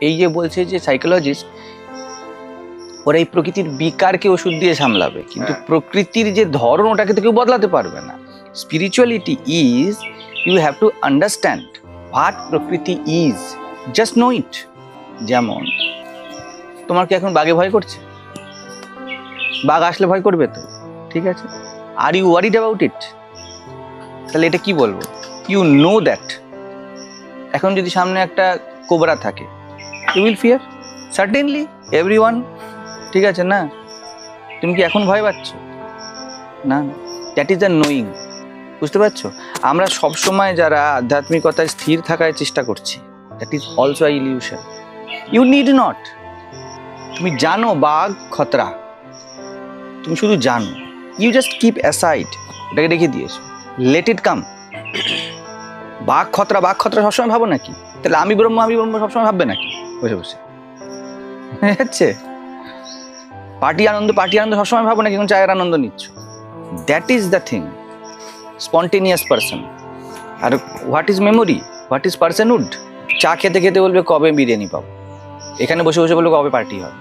এই যে বলছে যে সাইকোলজিস্ট ওরা এই প্রকৃতির বিকারকে ওষুধ দিয়ে সামলাবে কিন্তু হ্যাঁ। প্রকৃতির যে ধরন ওটাকে তো কেউ বদলাতে পারবে না। Spirituality is you have to understand what প্রকৃতি ইজ জাস্ট নো ইট যেমন তোমার কি এখন বাঘে ভয় করছে? বাঘ আসলে ভয় করবে তো? ঠিক আছে? Are you worried about it তাহলে এটা কি বলব? ইউ নো দ্যাট এখন যদি সামনে একটা কোবরা থাকে you will fear certainly every ঠিক আছে না? তুমি কি এখন ভয় পাচ্ছ? না দ্যাট ইজ দ্য নোয়িং বুঝতে পারছ? আমরা সবসময় যারা আধ্যাত্মিকতায় স্থির থাকার চেষ্টা করছি that is also I illusion you need not তুমি জানো বাঘ খতরা। তুমি শুধু জানো। ইউ জাস্ট কিপ অ্যাসাইড ওটাকে রেখে দিয়েছ। লেট ইট কাম বাঘ খতরা বাঘ খতরা সবসময় ভাবো নাকি? তাহলে আমি ব্রহ্ম আমি ব্রহ্ম সবসময় ভাববে নাকি? বসে বসে। হচ্ছে। পার্টি আনন্দ পার্টি আনন্দ সবসময় ভাবো নাকি? এখন চায়ের আনন্দ নিচ্ছ? That is the thing spontaneous person R what is memory what is personhood চা খেতে খেতে বলবে কবে বিরিয়ানি পাবো? এখানে বসে বসে বলবে কবে পার্টি হবে?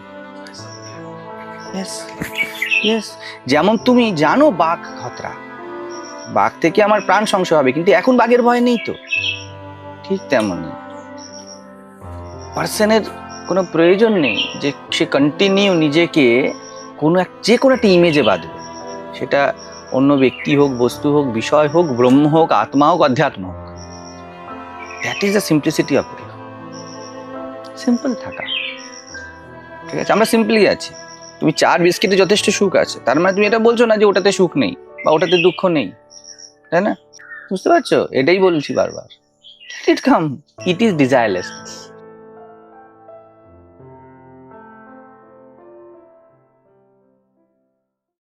যেমন তুমি জানো বাঘ খতরা। বাঘ থেকে আমার প্রাণ সংশয় হবে, কিন্তু এখন বাঘের ভয় নেই তো। ঠিক তেমনই। পার্সনের কোনো প্রয়োজন নেই যে সে কন্টিনিউ নিজেকে কোনো এক, যে কোনো একটা ইমেজে বাঁধবে। সেটা অন্য ব্যক্তি হোক, বস্তু হোক, বিষয় হোক, ব্রহ্ম হোক, আত্মা হোক, অধ্যাত্ম হোক। That is the simplicity of simple থাকা। ঠিক আছে, আমরা সিম্পলি আছি। তুমি চার বিস্কিটে যথেষ্ট সুখ আছে। তার মানে তুমি এটা বলছো না যে ওটাতে সুখ নেই। বা ওটাতে দুঃখ নেই, তাই না? বুঝতে পারছ? এটাই বলছি বারবার। ইট কাম ইট ইজ ডিজায়ারলেস